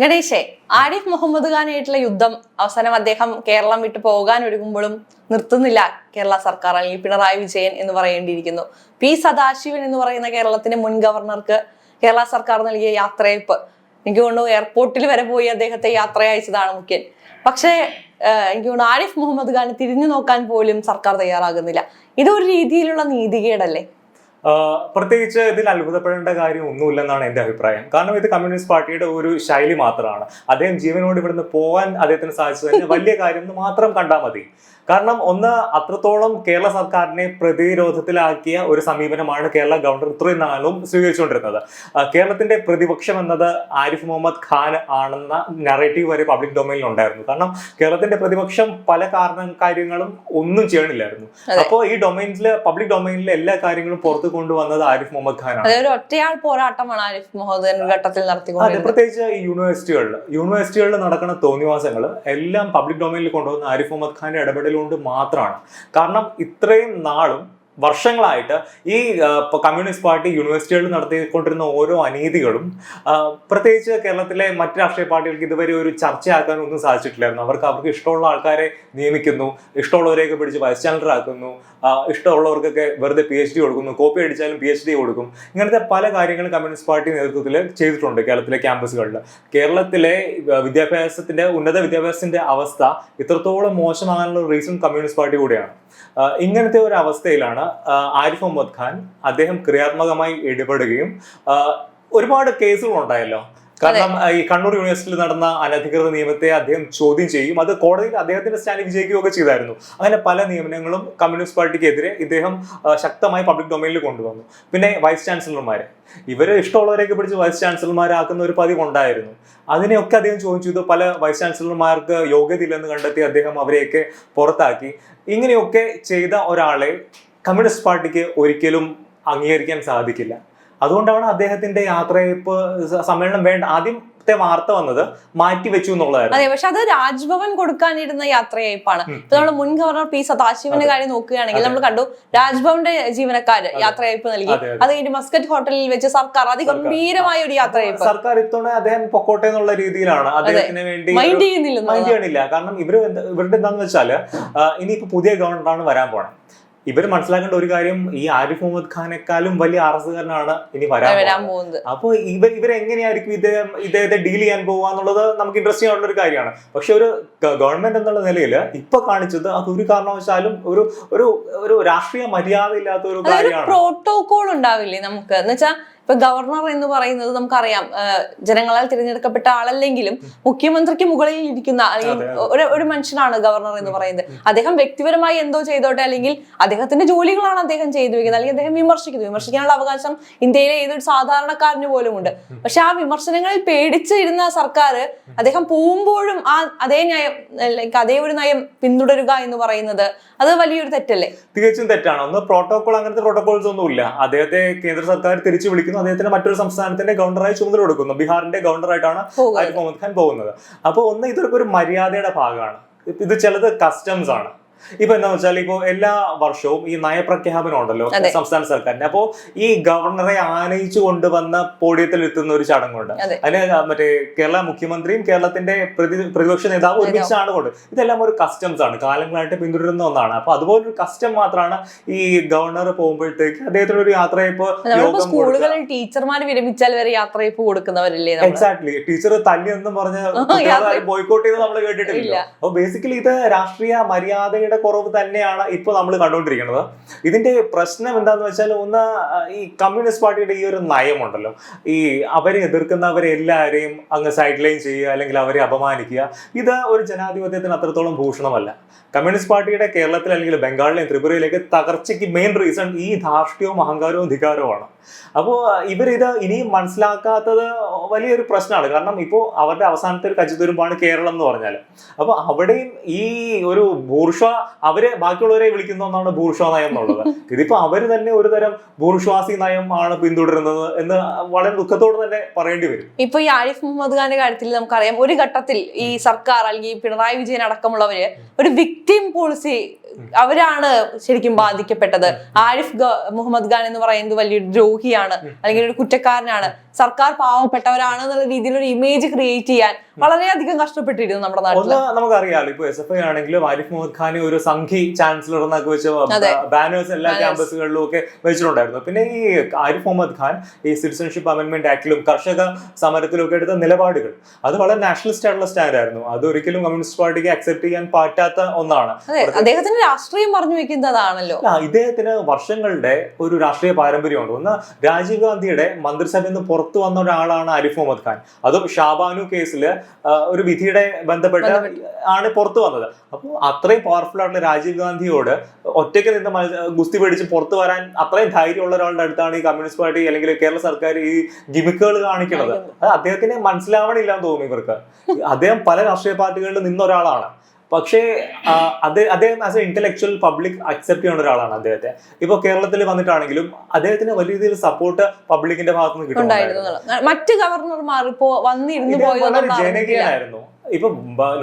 ഗണേശേ ആരിഫ് മുഹമ്മദ് ഖാനായിട്ടുള്ള യുദ്ധം അവസാനം അദ്ദേഹം കേരളം വിട്ടു പോകാൻ ഒരുങ്ങുമ്പോഴും നിർത്തുന്നില്ല കേരള സർക്കാർ അല്ലെങ്കിൽ പിണറായി വിജയൻ എന്ന് പറയേണ്ടിയിരിക്കുന്നു. പി സദാശിവൻ എന്ന് പറയുന്ന കേരളത്തിന്റെ മുൻ ഗവർണർക്ക് കേരള സർക്കാർ നൽകിയ യാത്രയപ്പ് എനിക്ക് തോന്നുന്നു എയർപോർട്ടിൽ വരെ പോയി അദ്ദേഹത്തെ യാത്ര അയച്ചതാണ് മുഖ്യൻ. പക്ഷേ എനിക്ക് തോന്നുന്നു ആരിഫ് മുഹമ്മദ് ഖാൻ തിരിഞ്ഞു നോക്കാൻ പോലും സർക്കാർ തയ്യാറാകുന്നില്ല. ഇതൊരു രീതിയിലുള്ള നീതികേടല്ലേ? പ്രത്യേകിച്ച് ഇതിൽ അത്ഭുതപ്പെടേണ്ട കാര്യം ഒന്നുമില്ലെന്നാണ് എന്റെ അഭിപ്രായം. കാരണം ഇത് കമ്മ്യൂണിസ്റ്റ് പാർട്ടിയുടെ ഒരു ശൈലി മാത്രമാണ്. അദ്ദേഹം ജീവനോട് ഇവിടുന്ന് പോകാൻ അദ്ദേഹത്തിന് സാധിച്ചു തന്നെ വലിയ കാര്യം എന്ന് മാത്രം കണ്ടാൽ മതി. കാരണം ഒന്ന് അത്രത്തോളം കേരള സർക്കാരിനെ പ്രതിരോധത്തിലാക്കിയ ഒരു സമീപനമാണ് കേരള ഗവർണർ ഇത്രയും നാളും സ്വീകരിച്ചുകൊണ്ടിരുന്നത്. കേരളത്തിന്റെ പ്രതിപക്ഷം എന്നത് ആരിഫ് മുഹമ്മദ് ഖാൻ ആണെന്ന നറേറ്റീവ് വരെ പബ്ലിക് ഡൊമൈനിൽ ഉണ്ടായിരുന്നു. കാരണം കേരളത്തിന്റെ പ്രതിപക്ഷം പല കാരണ കാര്യങ്ങളും ഒന്നും ചെയ്യണില്ലായിരുന്നു. അപ്പോൾ ഈ ഡൊമൈനിൽ പബ്ലിക് ഡൊമൈനിലെ എല്ലാ കാര്യങ്ങളും പുറത്തു കൊണ്ടുവന്നത് ആരിഫ് മുഹമ്മദ് ഖാനാണ്. അതൊരു ഒറ്റയാൾ പോരാട്ടമാണ് ആരിഫ് മുഹമ്മദ് ഖാൻ ഘട്ടത്തിൽ അതെ നടത്തിക്കൊണ്ടിരുന്നത് പ്രത്യേകിച്ച് ഈ യൂണിവേഴ്സിറ്റികളിൽ യൂണിവേഴ്സിറ്റികളിൽ നടക്കുന്ന തോന്നിവാസങ്ങൾ എല്ലാം പബ്ലിക് ഡൊമൈനിൽ കൊണ്ടുവന്ന ആരിഫ് മുഹമ്മദ് ഖാന്റെ ഇടപെടൽ കൊണ്ട് മാത്രമാണ്. കാരണം ഇത്രയും നാളും വർഷങ്ങളായിട്ട് ഈ കമ്മ്യൂണിസ്റ്റ് പാർട്ടി യൂണിവേഴ്സിറ്റികളിൽ നടത്തിക്കൊണ്ടിരുന്ന ഓരോ അനീതികളും പ്രത്യേകിച്ച് കേരളത്തിലെ മറ്റ് രാഷ്ട്രീയ പാർട്ടികൾക്ക് ഇതുവരെ ഒരു ചർച്ചയാക്കാൻ ഒന്നും സാധിച്ചിട്ടില്ലായിരുന്നു. അവർക്ക് അവർക്ക് ഇഷ്ടമുള്ള ആൾക്കാരെ നിയമിക്കുന്നു ഇഷ്ടമുള്ളവരെയൊക്കെ പിടിച്ച് വൈസ് ചാൻസലർ ആക്കുന്നു ഇഷ്ടമുള്ളവർക്കൊക്കെ വെറുതെ പി എച്ച് ഡി കൊടുക്കുന്നു കോപ്പി അടിച്ചാലും പി എച്ച് ഡി കൊടുക്കും. ഇങ്ങനത്തെ പല കാര്യങ്ങളും കമ്മ്യൂണിസ്റ്റ് പാർട്ടി നേതൃത്വത്തിൽ ചെയ്തിട്ടുണ്ട് കേരളത്തിലെ ക്യാമ്പസുകളിൽ കേരളത്തിലെ വിദ്യാഭ്യാസത്തിന്റെ ഉന്നത വിദ്യാഭ്യാസത്തിന്റെ അവസ്ഥ ഇത്രത്തോളം മോശമാകാനുള്ള റീസൺ കമ്മ്യൂണിസ്റ്റ് പാർട്ടി കൂടിയാണ്. ഇങ്ങനത്തെ ഒരു അവസ്ഥയിലാണ് ആരിഫ് മുഹമ്മദ് ഖാൻ അദ്ദേഹം ക്രിയാത്മകമായി ഇടപെടുകയും ഒരുപാട് കേസുകൾ ഉണ്ടായല്ലോ. കാരണം ഈ കണ്ണൂർ യൂണിവേഴ്സിറ്റിയിൽ നടന്ന അനധികൃത നിയമത്തെ അദ്ദേഹം ചോദ്യം ചെയ്യും. അത് കോടതിയിൽ അദ്ദേഹത്തിന്റെ സ്റ്റാൻഡ് വിജയിക്കുകയൊക്കെ ചെയ്തായിരുന്നു. അങ്ങനെ പല നിയമനങ്ങളും കമ്മ്യൂണിസ്റ്റ് പാർട്ടിക്കെതിരെ ഇദ്ദേഹം ശക്തമായി പബ്ലിക് ഡൊമൈനിൽ കൊണ്ടുവന്നു. പിന്നെ വൈസ് ചാൻസലർമാരെ. ഇവർ ഇഷ്ടമുള്ളവരെയൊക്കെ പിടിച്ച് വൈസ് ചാൻസലർമാരാക്കുന്ന ഒരു പതിവ് ഉണ്ടായിരുന്നു. അതിനെയൊക്കെ അദ്ദേഹം ചോദ്യം ചെയ്തു പല വൈസ് ചാൻസലർമാർക്ക് യോഗ്യതയില്ലെന്ന് കണ്ടെത്തി അദ്ദേഹം അവരെയൊക്കെ പുറത്താക്കി. ഇങ്ങനെയൊക്കെ ചെയ്ത ഒരാളെ കമ്മ്യൂണിസ്റ്റ് പാർട്ടിക്ക് ഒരിക്കലും അംഗീകരിക്കാൻ സാധിക്കില്ല. അതുകൊണ്ടാണ് അദ്ദേഹത്തിന്റെ യാത്രയപ്പ് സമ്മേളനം വേണ്ട ആദ്യത്തെ വാർത്ത വന്നത് മാറ്റി വെച്ചു എന്നുള്ളതായിരുന്നു. അതെ പക്ഷെ അത് രാജ്ഭവൻ കൊടുക്കാനിരുന്ന യാത്രയയപ്പാണ്. ഇപ്പൊ നമ്മൾ മുൻ ഗവർണർ പി സദാശിവന്റെ. കാര്യം നോക്കുകയാണെങ്കിൽ നമ്മൾ കണ്ടു രാജ്ഭവന്റെ ജീവനക്കാര് യാത്രയപ്പ് യാത്രയയപ്പ് നൽകി. അതെ, കഴിഞ്ഞ് മസ്കറ്റ് ഹോട്ടലിൽ വെച്ച് സർക്കാർ അതിഗംഭീരമായ ഒരു യാത്രയയപ്പ്. സർക്കാർ ഇത്തവണ അദ്ദേഹം പൊക്കോട്ടെ എന്നുള്ള രീതിയിലാണ്. അദ്ദേഹത്തിന് വേണ്ടി മൈൻഡ് ചെയ്യുന്നില്ല മൈൻഡ് ചെയ്യണില്ല. കാരണം ഇവർ ഇവരുടെ വെച്ചാൽ ആ, ഇനിയിപ്പോ പുതിയ ഗവർണറാണ് വരാൻ പോണത് ഇവർ മനസ്സിലാക്കേണ്ട ഒരു കാര്യം ഈ ആരിഫ് മുഹമ്മദ് ഖാനേക്കാളും വലിയ ആർ എസ് കാരനാണ് ഇനി വരാൻ വരാൻ പോകുന്നത്. അപ്പൊ അപ്പോൾ ഇവർ ഇവരെങ്ങനെയായിരിക്കും ഇദ്ദേഹം ഇദ്ദേഹത്തെ ഡീൽ ചെയ്യാൻ പോകുക എന്നുള്ളത് നമുക്ക് ഇൻട്രസ്റ്റിംഗ് ആയിട്ടുള്ള ഒരു കാര്യമാണ്. പക്ഷെ ഒരു ഗവൺമെന്റ് എന്നുള്ള നിലയിൽ ഇപ്പൊ കാണിച്ചത് അത് ഒരു കാരണവശാലും ഒരു ഒരു ഒരു രാഷ്ട്രീയ മര്യാദ ഇല്ലാത്ത ഒരു കാര്യമാണ്. പ്രോട്ടോകോൾ ഉണ്ടാവില്ലേ നമുക്ക്? എന്ന് വെച്ചാൽ ഇപ്പൊ ഗവർണർ എന്ന് പറയുന്നത് നമുക്കറിയാം ജനങ്ങളാൽ തിരഞ്ഞെടുക്കപ്പെട്ട ആളല്ലെങ്കിലും മുഖ്യമന്ത്രിക്ക് മുകളിൽ ഇരിക്കുന്ന അല്ലെങ്കിൽ ഒരു ഒരു മനുഷ്യനാണ് ഗവർണർ എന്ന് പറയുന്നത്. അദ്ദേഹം വ്യക്തിപരമായി എന്തോ ചെയ്തോട്ടെ അല്ലെങ്കിൽ അദ്ദേഹത്തിന്റെ ജോലികളാണ് അദ്ദേഹം ചെയ്തു വെക്കുന്നത് അല്ലെങ്കിൽ അദ്ദേഹം വിമർശിക്കുന്നു. വിമർശിക്കാനുള്ള അവകാശം ഇന്ത്യയിലെ ഏതൊരു സാധാരണക്കാരന് പോലും ഉണ്ട്. പക്ഷെ ആ വിമർശനങ്ങളിൽ പേടിച്ചിരുന്ന സർക്കാർ അദ്ദേഹം പോകുമ്പോഴും ആ അതേ നയം ലൈക്ക് അതേ ഒരു നയം പിന്തുടരുക എന്ന് പറയുന്നത് അത് വലിയൊരു തെറ്റല്ലേ? തികച്ചും തെറ്റാണ്. ഒന്ന് പ്രോട്ടോകോൾ അങ്ങനത്തെ പ്രോട്ടോകോൾസ് ഒന്നും ഇല്ല അദ്ദേഹത്തെ കേന്ദ്ര സർക്കാർ തിരിച്ചു വിളിക്കുന്നു അദ്ദേഹത്തിന് മറ്റൊരു സംസ്ഥാനത്തിന്റെ ഗവർണറായി ചുമതല കൊടുക്കുന്നു. ബീഹാറിന്റെ ഗവർണറായിട്ടാണ് ആരിഫ് മുഹമ്മദ് ഖാൻ പോകുന്നത്. അപ്പോൾ ഒന്ന് ഇതൊക്കെ ഒരു മര്യാദയുടെ ഭാഗമാണ്. ഇത് ചിലത് കസ്റ്റംസ് ആണ്. ഇപ്പൊ എന്താ വെച്ചാൽ ഇപ്പോ എല്ലാ വർഷവും ഈ നയപ്രഖ്യാപനം ഉണ്ടല്ലോ സംസ്ഥാന സർക്കാരിന്റെ അപ്പോ ഈ ഗവർണറെ ആനയിച്ചു കൊണ്ടുവന്ന പോഡിയത്തിൽ എത്തുന്ന ഒരു ചടങ്ങുണ്ട്. അതെ. അതിന് മറ്റേ കേരള മുഖ്യമന്ത്രിയും കേരളത്തിന്റെ പ്രതി പ്രതിപക്ഷ നേതാവ് ഒരുമിച്ചാണ് കൊണ്ട് ഇതെല്ലാം ഒരു കസ്റ്റംസ് ആണ്. കാലങ്ങളായിട്ട് പിന്തുടരുന്ന ഒന്നാണ്. അപ്പൊ അതുപോലൊരു കസ്റ്റം മാത്രമാണ് ഈ ഗവർണർ പോകുമ്പോഴത്തേക്ക് അദ്ദേഹത്തിന് ഒരു യാത്രയപ്പ് സ്കൂളുകളിൽ ടീച്ചർമാർ വിരമിച്ചാൽ വരെ യാത്രയപ്പ് കൊടുക്കുന്നവരല്ലേ എക്സാക്ട്ലി ടീച്ചർ തല്ലി എന്നും പറഞ്ഞ് ബോയ്ക്കോട്ട് ചെയ്ത് നമ്മൾ കേട്ടിട്ടില്ല. അപ്പൊ ബേസിക്കലി ഇത് രാഷ്ട്രീയ മര്യാദയുടെ കുറവ് തന്നെയാണ് ഇപ്പൊ നമ്മൾ കണ്ടുകൊണ്ടിരിക്കുന്നത്. ഇതിന്റെ പ്രശ്നം എന്താന്ന് വെച്ചാൽ ഒന്ന് ഈ കമ്മ്യൂണിസ്റ്റ് പാർട്ടിയുടെ ഈ ഒരു നയമുണ്ടല്ലോ. ഈ അവരെ എതിർക്കുന്നവരെ എല്ലാവരെയും അങ്ങ് സൈഡ് ലൈൻ ചെയ്യുക അല്ലെങ്കിൽ അവരെ അപമാനിക്കുക ഇത് ഒരു ജനാധിപത്യത്തിന് അത്രത്തോളം ഭൂഷണമല്ല. കമ്മ്യൂണിസ്റ്റ് പാർട്ടിയുടെ കേരളത്തിൽ അല്ലെങ്കിൽ ബംഗാളിലെയും ത്രിപുരയിലേക്ക് തകർച്ചയ്ക്ക് മെയിൻ റീസൺ ഈ ധാർഷ്ട്യവും അഹങ്കാരവും ധികാരവുമാണ് അപ്പോൾ ഇവരിത് ഇനിയും മനസ്സിലാക്കാത്തത് വലിയൊരു പ്രശ്നമാണ്. കാരണം ഇപ്പോൾ അവരുടെ അവസാനത്തെ ഒരു കച്ചിത്തുരുമ്പാണ് കേരളം എന്ന് പറഞ്ഞാൽ അപ്പോൾ അവിടെയും ഈ ഒരു ബൂർഷ അവർ ബാക്കിയുള്ളവരെ വിളിക്കുന്ന ഒന്നാണ് ബൂർഷ്വാ നയം എന്നുള്ളത്. ഇതിപ്പോ അവർ തന്നെ ഒരു തരം ബൂർഷ്വാസി നയം ആണ് പിന്തുടരുന്നത് എന്ന് വളരെ ദുഃഖത്തോട് തന്നെ പറയേണ്ടി വരും. ഇപ്പൊ ഈ ആരിഫ് മുഹമ്മദ് ഖാന്റെ കാര്യത്തിൽ നമുക്കറിയാം ഒരു ഘട്ടത്തിൽ ഈ സർക്കാർ അല്ലെങ്കിൽ പിണറായി വിജയൻ അടക്കമുള്ളവര് ഒരു വിക്ടിം പോളിസി അവരാണ് ശരിക്കും ബാധിക്കപ്പെട്ടത്. ആരിഫ് മുഹമ്മദ് ഖാൻ എന്ന് പറയുന്നത് വലിയ ദ്രോഹിയാണ് അല്ലെങ്കിൽ ഒരു കുറ്റക്കാരനാണ്. സർക്കാർ പാവപ്പെട്ടവരാണ് എന്നുള്ള രീതിയിൽ ഒരു ഇമേജ് ക്രിയേറ്റ് ചെയ്യാൻ വളരെയധികം കഷ്ടപ്പെട്ടിരുന്നു നമ്മുടെ നാട്ടിൽ നമുക്ക് നമുക്കറിയാലോ ഇപ്പൊ എസ് എഫ് ഐ ആണെങ്കിലും ആരിഫ് മുഹമ്മദ് ഖാനെ ഒരു സംഘി ചാൻസലർ എന്നൊക്കെ വെച്ച് ബാനേഴ്സ് എല്ലാ. ക്യാമ്പസുകളിലും ഒക്കെ വെച്ചിട്ടുണ്ടായിരുന്നു. പിന്നെ ഈ ആരിഫ് മുഹമ്മദ് ഖാൻ ഈ സിറ്റിസൺഷിപ്പ് അമെന്റ്മെന്റ് ആക്ടിലും കർഷക സമരത്തിലും ഒക്കെ എടുത്ത നിലപാടുകൾ അത് വളരെ നാഷണലിസ്റ്റ് ആയിട്ടുള്ള സ്റ്റാൻഡ് ആയിരുന്നു. അത് ഒരിക്കലും കമ്മ്യൂണിസ്റ്റ് പാർട്ടിക്ക് അക്സെപ്റ്റ് ചെയ്യാൻ പറ്റാത്ത ഒന്നാണ്. അദ്ദേഹത്തിന്റെ രാഷ്ട്രീയം പറഞ്ഞു വെക്കുന്നതാണല്ലോ. ഇദ്ദേഹത്തിന് വർഷങ്ങളുടെ ഒരു രാഷ്ട്രീയ പാരമ്പര്യമുണ്ട്. ഒന്ന് രാജീവ് ഗാന്ധിയുടെ മന്ത്രിസഭയിൽ നിന്ന് പുറത്തു വന്ന ഒരാളാണ് ആരിഫ് മുഹമ്മദ് ഖാൻ. അതും ഷാബാനു കേസിൽ ഒരു വിധിയുടെ ബന്ധപ്പെട്ട് ആണ് പുറത്തു വന്നത്. അപ്പോൾ അത്രയും പവർഫുൾ ആയിട്ടുള്ള രാജീവ് ഗാന്ധിയോട് ഒറ്റയ്ക്ക് നിന്ന് ഗുസ്തി പേടിച്ച് പുറത്തു വരാൻ അത്രയും ധൈര്യമുള്ള ഒരാളുടെ അടുത്താണ് ഈ കമ്മ്യൂണിസ്റ്റ് പാർട്ടി അല്ലെങ്കിൽ കേരള സർക്കാർ ഈ ഗിമിക്കുകൾ കാണിക്കുന്നത്. അത്. അദ്ദേഹത്തിന് മനസ്സിലാവണില്ല എന്ന് തോന്നുന്നു ഇവർക്ക്. അദ്ദേഹം പല രാഷ്ട്രീയ പാർട്ടികളിൽ നിന്ന ഒരാളാണ്. പക്ഷേ അദ്ദേഹം as a intellectual public accept ചെയ്യുന്ന ഒരാളാണ് അദ്ദേഹത്തെ. ഇപ്പൊ കേരളത്തിൽ വന്നിട്ടാണെങ്കിലും അദ്ദേഹത്തിന് വലിയ രീതിയിൽ സപ്പോർട്ട് പബ്ലിക്കിന്റെ ഭാഗത്തുനിന്ന് കിട്ടുന്നുണ്ടായിരുന്നു. മറ്റ് ഗവർണർമാർ ഇപ്പോ വന്നിരുന്നു. ജനകീയനായിരുന്നു. ഇപ്പൊ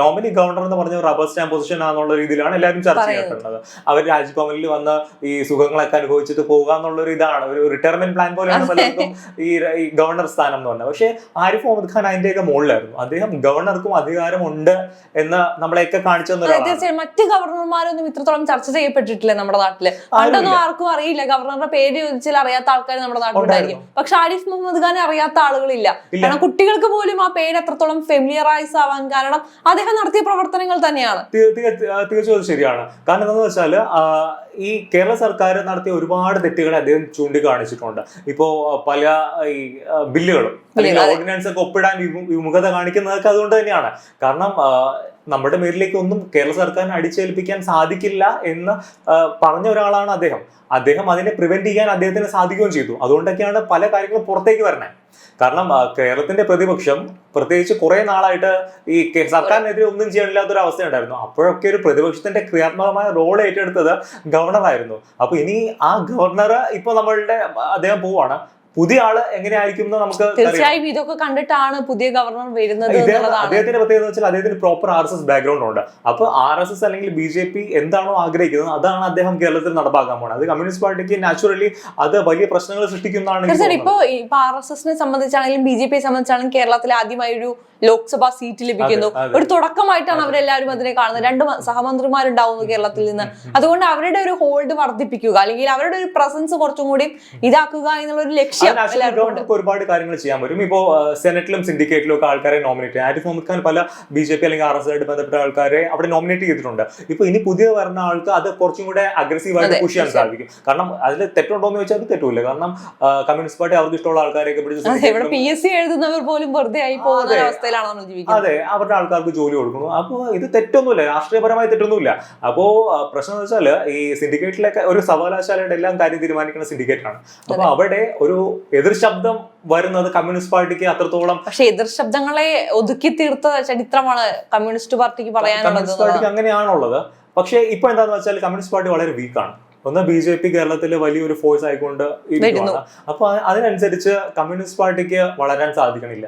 നോമിനി ഗവർണർ എന്ന് പറഞ്ഞ റബ്ബർ സ്റ്റാമ്പ് പൊസിഷൻ ആണെന്നുള്ള രീതിയിലാണ് എല്ലാവരും ചർച്ച. ചെയ്യപ്പെടുന്നത്. അവർ രാജ്ഭവനിൽ വന്ന് ഈ സുഖങ്ങളൊക്കെ അനുഭവിച്ചിട്ട് പോകുക എന്നുള്ള ഒരു ഇതാണ്. ഒരു റിട്ടയർമെന്റ് പ്ലാൻ പോലെയാണ് പലർക്കും ഈ ഗവർണർ സ്ഥാനം എന്ന് പറഞ്ഞത്. പക്ഷേ ആരിഫ് മുഹമ്മദ് ഖാൻ അതിന്റെയൊക്കെ മുകളിലായിരുന്നു. അദ്ദേഹം ഗവർണർക്കും അധികാരമുണ്ട് എന്ന് നമ്മളെയൊക്കെ കാണിച്ചു തന്നെ തീർച്ചയായും. മറ്റ് ഗവർണർമാരൊന്നും ഇത്രത്തോളം ചർച്ച ചെയ്യപ്പെട്ടിട്ടില്ല നമ്മുടെ നാട്ടിൽ. പണ്ടൊന്നും ആർക്കും അറിയില്ല. ഗവർണറുടെ പേര് ചോദിച്ചാൽ അറിയാത്ത ആൾക്കാർ നമ്മുടെ നാട്ടിലുണ്ടായിരിക്കും. പക്ഷെ ആരിഫ് മുഹമ്മദ് ഖാൻ അറിയാത്ത ആളുകളില്ല. കാരണം കുട്ടികൾക്ക് പോലും ആ പേര് എത്രത്തോളം ഫെമിലിയറൈസ് ആവാൻ കാരണം അദ്ദേഹം നടത്തിയ പ്രവർത്തനങ്ങൾ തന്നെയാണ്. തീർച്ചയായും ശരിയാണ്. കാരണം എന്താണെന്ന് വെച്ചാൽ ഈ കേരള സർക്കാർ നടത്തിയ ഒരുപാട് തെറ്റുകളെ അദ്ദേഹം ചൂണ്ടിക്കാണിച്ചിട്ടുണ്ട്. ഇപ്പോ പല ഈ ബില്ലുകളും അല്ലെങ്കിൽ ഓർഡിനൻസ് ഒക്കെ ഒപ്പിടാൻ വിമു- വിമുഖത കാണിക്കുന്നതൊക്കെ അതുകൊണ്ട് തന്നെയാണ്. കാരണം നമ്മുടെ മേലിലേക്ക് ഒന്നും കേരള സർക്കാരിനെ അടിച്ചേൽപ്പിക്കാൻ സാധിക്കില്ല എന്ന് പറഞ്ഞ ഒരാളാണ് അദ്ദേഹം. അദ്ദേഹം അതിനെ പ്രിവെന്റ് ചെയ്യാൻ അദ്ദേഹത്തിന് സാധിക്കുകയും ചെയ്തു. അതുകൊണ്ടൊക്കെയാണ് പല കാര്യങ്ങളും പുറത്തേക്ക് വരണേ. കാരണം കേരളത്തിന്റെ പ്രതിപക്ഷം പ്രത്യേകിച്ച് കുറെ നാളായിട്ട് ഈ സർക്കാരിനെതിരെ ഒന്നും ചെയ്യാനില്ലാത്തൊരു അവസ്ഥ ഉണ്ടായിരുന്നു അപ്പോഴൊക്കെ ഒരു പ്രതിപക്ഷത്തിന്റെ ക്രിയാത്മകമായ റോൾ ഏറ്റെടുത്തത് ഗവർണറായിരുന്നു അപ്പൊ ഇനി ആ ഗവർണർ ഇപ്പൊ നമ്മളുടെ അദ്ദേഹം പോവാണ് പുതിയ ആൾ എങ്ങനെയായിരിക്കും എന്ന് നമുക്ക് തീർച്ചയായും ഇതൊക്കെ കണ്ടിട്ടാണ് പുതിയ ഗവർണർ വരുന്നത് അദ്ദേഹത്തിന്റെ പ്രത്യേകത എന്ന് വെച്ചാൽ അദ്ദേഹത്തിന് proper R S S background ഉണ്ട്. അപ്പൊ ആർ എസ് എസ് അല്ലെങ്കിൽ ബി ജെ പി എന്താണോ ആഗ്രഹിക്കുന്നത് അതാണ് അദ്ദേഹം കേരളത്തിൽ നടപ്പാക്കാൻ പോകുന്നത് അത് കമ്മ്യൂണിസ്റ്റ് പാർട്ടിക്ക് നാച്ചുറലി അത് വലിയ പ്രശ്നങ്ങൾ സൃഷ്ടിക്കുന്നതാണ് ഇപ്പോ തീർച്ചയായും. ഇപ്പൊ ഇപ്പൊ ആർ എസ് എസിനെ സംബന്ധിച്ചാണെങ്കിലും ബി ജെ പിയെ സംബന്ധിച്ചാണെങ്കിലും കേരളത്തിൽ ആദ്യമായി ഒരു ലോക്സഭാ സീറ്റ് ലഭിക്കുന്നു. ഒരു തുടക്കമായിട്ടാണ് അവരെല്ലാവരും അതിനെ കാണുന്നത്. രണ്ട് സഹമന്ത്രിമാരുണ്ടാവുന്നു കേരളത്തിൽ നിന്ന്. അതുകൊണ്ട് അവരുടെ ഒരു ഹോൾഡ് വർദ്ധിപ്പിക്കുക അല്ലെങ്കിൽ അവരുടെ ഒരു പ്രസൻസ് കുറച്ചും കൂടി ഇതാക്കുക എന്നുള്ള ഒരു ലക്ഷ്യം ഗവൺമെന്റ് ഒരുപാട് കാര്യങ്ങൾ ചെയ്യാൻ പറ്റും. ഇപ്പോ സെനറ്റിലും സിൻഡിക്കേറ്റിലും ഒക്കെ ആൾക്കാരെ നോമിനേറ്റ് ചെയ്യാം. ആരിഫ് മുഹമ്മദ് ഖാൻ പല ബി ജെ പി അല്ലെങ്കിൽ ആർ എസ് ആയിട്ട് ബന്ധപ്പെട്ട ആൾക്കാരെ അവിടെ നോമിനേറ്റ് ചെയ്തിട്ടുണ്ട്. ഇപ്പൊ ഇനി പുതിയ വരുന്ന ആൾക്ക് അത് കുറച്ചും കൂടെ അഗ്രസീവ് ആയിട്ട് അതെ, പുഷ് ചെയ്യാൻ സാധിക്കും. കാരണം അതിൽ തെറ്റുണ്ടോ എന്ന് ചോദിച്ചാൽ അത് തെറ്റൂല. കാരണം കമ്മ്യൂണിസ്റ്റ് പാർട്ടി അവർക്ക് ഇഷ്ടമുള്ള ആൾക്കാരെയൊക്കെ പിടിച്ച് പി എസ് സി എഴുതുന്നവർ പോലും വെറുതെ ആയി പോകുന്ന. അവസ്ഥയിലാണ് നമ്മൾ ജീവിക്കുന്നത്. അതെ അവരുടെ ആൾക്കാർക്ക് ജോലി കൊടുക്കുന്നു. അപ്പോൾ ഇത് തെറ്റൊന്നുമില്ല. രാഷ്ട്രീയപരമായി തെറ്റൊന്നുമില്ല. അപ്പോ ആ, പ്രശ്നം എന്ന് വെച്ചാൽ ഈ സിൻഡിക്കേറ്റിലൊക്കെ ഒരു സർവകലാശാലയുടെ എല്ലാം കാര്യം തീരുമാനിക്കുന്ന സിൻഡിക്കേറ്റാണ് അപ്പോൾ അപ്പൊ അവിടെ ഒരു എതിർ ശബ്ദം വരുന്നത് കമ്മ്യൂണിസ്റ്റ് പാർട്ടിക്ക് അത്രത്തോളം പക്ഷെ എതിർ ശബ്ദങ്ങളെ ഒതുക്കി തീർത്ത ചരിത്രമാണ് കമ്മ്യൂണിസ്റ്റ് പാർട്ടിക്ക് പറയാനുള്ളത് കമ്മ്യൂണിസ്റ്റ് പാർട്ടിക്ക് അങ്ങനെയാണുള്ളത്. പക്ഷേ ഇപ്പൊ എന്താന്ന് വെച്ചാൽ കമ്മ്യൂണിസ്റ്റ് പാർട്ടി വളരെ വീക്കാണ് ഒന്ന് ബി ജെ പി കേരളത്തിൽ വലിയൊരു ഫോഴ്സ് ആയിക്കൊണ്ട് ഇരിക്കുകയാണ് അപ്പൊ അതിനനുസരിച്ച് കമ്മ്യൂണിസ്റ്റ് പാർട്ടിക്ക് വളരാൻ സാധിക്കണില്ല.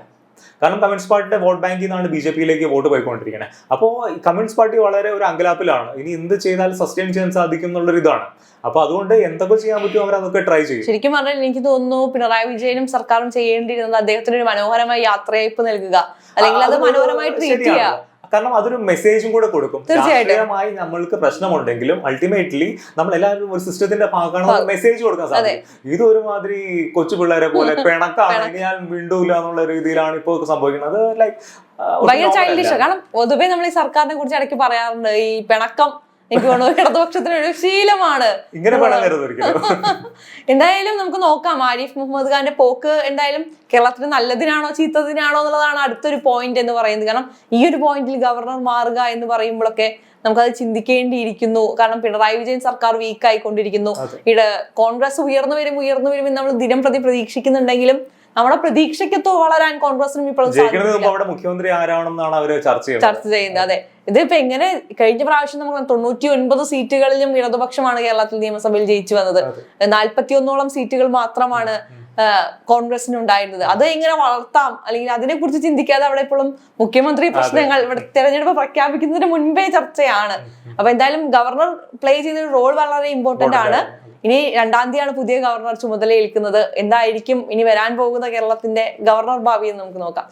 കാരണം കമ്മ്യൂണിസ്റ്റ് പാർട്ടിയുടെ വോട്ട് ബാങ്കിൽ നിന്നാണ് ബി ജെ പിയിലേക്ക് വോട്ട് പോയിക്കൊണ്ടിരിക്കുന്നത് അപ്പോൾ കമ്മ്യൂണിസ്റ്റ് പാർട്ടി വളരെ ഒരു അങ്കലാപ്പിലാണ് ഇനി എന്ത് ചെയ്താൽ സസ്റ്റെയിൻ ചെയ്യാൻ സാധിക്കും എന്നുള്ളൊരു ഇതാണ്. അപ്പൊ അതുകൊണ്ട് എന്തൊക്കെ ചെയ്യാൻ പറ്റുമോ അവർ അതൊക്കെ ട്രൈ ചെയ്യും. ശരിക്കും പറഞ്ഞാൽ എനിക്ക് തോന്നുന്നു പിണറായി വിജയനും സർക്കാരും ചെയ്യേണ്ടിയിരുന്നത് അദ്ദേഹത്തിന് ഒരു മനോഹരമായ യാത്രയയപ്പ് നൽകുക. അല്ലെങ്കിൽ അത് മനോഹരമായി ട്രീറ്റ്. ചെയ്യുക. കാരണം അതൊരു മെസ്സേജും കൂടെ കൊടുക്കും. തീർച്ചയായിട്ടും. രാഷ്ട്രീയമായി നമ്മൾക്ക് പ്രശ്നമുണ്ടെങ്കിലും അൾട്ടിമേറ്റ്ലി നമ്മൾ എല്ലാവരും ഒരു സിസ്റ്റത്തിന്റെ ഭാഗമാണ് മെസ്സേജ് കൊടുക്കാൻ സാധിക്കും. ഇത് ഒരുമാതിരി കൊച്ചു പിള്ളേരെ പോലെ പിണക്കാണ്. ഇനി ഞാൻ വീണ്ടൂല എന്നുള്ള രീതിയിലാണ് ഇപ്പോൾ സംഭവിക്കുന്നത്. ലൈക്ക് ഭയങ്കര ചൈൽഡിഷ് കാരണം പൊതുവെ നമ്മൾ ഈ സർക്കാരിനെ കുറിച്ച് ഇടയ്ക്ക് പറയാറുണ്ട് ഈ പിണക്കം എനിക്ക് തോന്നുന്നു ഇടതുപക്ഷത്തിന് ഒരു ശീലമാണ്. ഇങ്ങനെ എന്തായാലും നമുക്ക് നോക്കാം. ആരിഫ് മുഹമ്മദ് ഖാന്റെ പോക്ക് എന്തായാലും കേരളത്തിന് നല്ലതിനാണോ ചീത്തതിനാണോ എന്നുള്ളതാണ് അടുത്തൊരു പോയിന്റ് എന്ന് പറയുന്നത്. കാരണം ഈ ഒരു പോയിന്റിൽ ഗവർണർ മാറുക എന്ന് പറയുമ്പോഴൊക്കെ നമുക്കത് ചിന്തിക്കേണ്ടിയിരിക്കുന്നു. കാരണം പിണറായി വിജയൻ സർക്കാർ വീക്കായിക്കൊണ്ടിരിക്കുന്നു ഇവിടെ കോൺഗ്രസ് ഉയർന്നു വരും ഉയർന്നു വരും എന്ന് നമ്മൾ ദിനം പ്രതി പ്രതീക്ഷിക്കുന്നുണ്ടെങ്കിലും നമ്മുടെ പ്രതീക്ഷയ്ക്കത്ത് വളരാൻ കോൺഗ്രസിനും ഇപ്പോഴും മുഖ്യമന്ത്രി ആരാണെന്നാണ് അവർ ചർച്ച ചെയ്യുന്നത്. ചർച്ച ചെയ്യുന്നത് അതെ. ഇതിപ്പോ എങ്ങനെ കഴിഞ്ഞ പ്രാവശ്യം നമുക്ക് തൊണ്ണൂറ്റി ഒൻപത് സീറ്റുകളിലും ഇടതുപക്ഷമാണ് കേരളത്തിൽ നിയമസഭയിൽ ജയിച്ചു വന്നത്. നാൽപ്പത്തി ഒന്നോളം സീറ്റുകൾ മാത്രമാണ് ആ, കോൺഗ്രസിന് ഉണ്ടായിരുന്നത് അത് എങ്ങനെ വളർത്താം. അല്ലെങ്കിൽ അതിനെ കുറിച്ച് ചിന്തിക്കാതെ അവിടെ ഇപ്പോഴും മുഖ്യമന്ത്രി പ്രശ്നങ്ങൾ ഇവിടെ തെരഞ്ഞെടുപ്പ് പ്രഖ്യാപിക്കുന്നതിന് മുൻപേ ചർച്ചയാണ്. അപ്പൊ എന്തായാലും ഗവർണർ പ്ലേ ചെയ്ത റോൾ വളരെ ഇമ്പോർട്ടന്റ് ആണ്. ഇനി രണ്ടാം തീയതിയാണ് പുതിയ ഗവർണർ ചുമതലയേൽക്കുന്നത്. എന്തായിരിക്കും ഇനി വരാൻ പോകുന്ന കേരളത്തിന്റെ ഗവർണർ ഭാവി എന്ന് നമുക്ക് നോക്കാം.